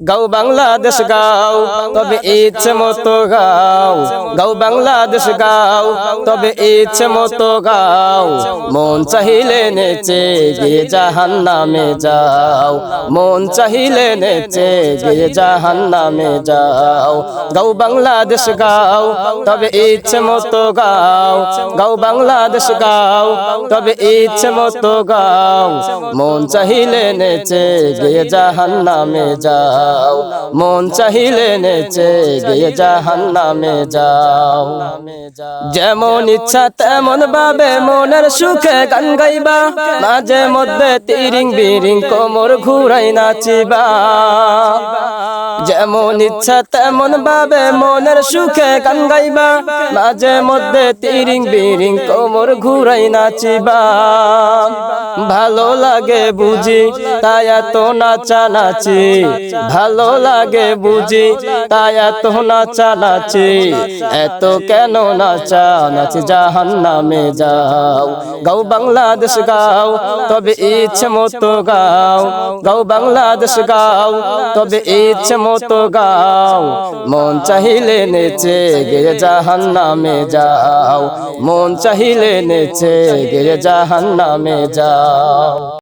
গাও বাংলাদেশ গাও, তবে ইচ্ছে মতো গাও। গাও বাংলাদেশ গাও, তবে ইচ্ছে মতো গাও। মন চাহিলে নেচে গিয়ে জাহান নামে যাও। মন চাহিলে নেচে গিয়ে জাহান নামে যাও। গাও বাংলাদেশ গাও, তবে ইচ্ছে মতো গাও। গাও বাংলাদেশ গাও, তবে ইচ্ছে মতো গাও। মন চাহিলে নেচে গিয়ে জাহান নামে যাও। মন চাহিলে নেচে গিয়ে জাহান নামে যাও। যেমন ইচ্ছা তেমন ভাবে মনের সুখে গান গাইবা, মাঝে মধ্যে তিরিং বিরিং কোমর ঘুরাই নাচিবা। যেমন ইচ্ছা তেমন ভাবে মনের সুখে গান গাইবা, মাঝে মধ্যে তিরিং বিরিং কোমর ঘুরাই নাচিবা। ভালো লাগে বুঝি, তাই এত নাচা নাচি ভালো লাগে বুঝি, তাই এত নাচা নাচি এত কেন নাচা নাচি জাহান নামে যাও। গাও বাংলাদেশ গাও, তবে ইচ্ছে মতো গাও। গাও বাংলাদেশ গাও, তবে ইচ্ছে মতো গাও। মন চাহিলে নেচে গে জাহান নামে যাও। মন চাহিলে নেচে গে জাহান নামে যাও।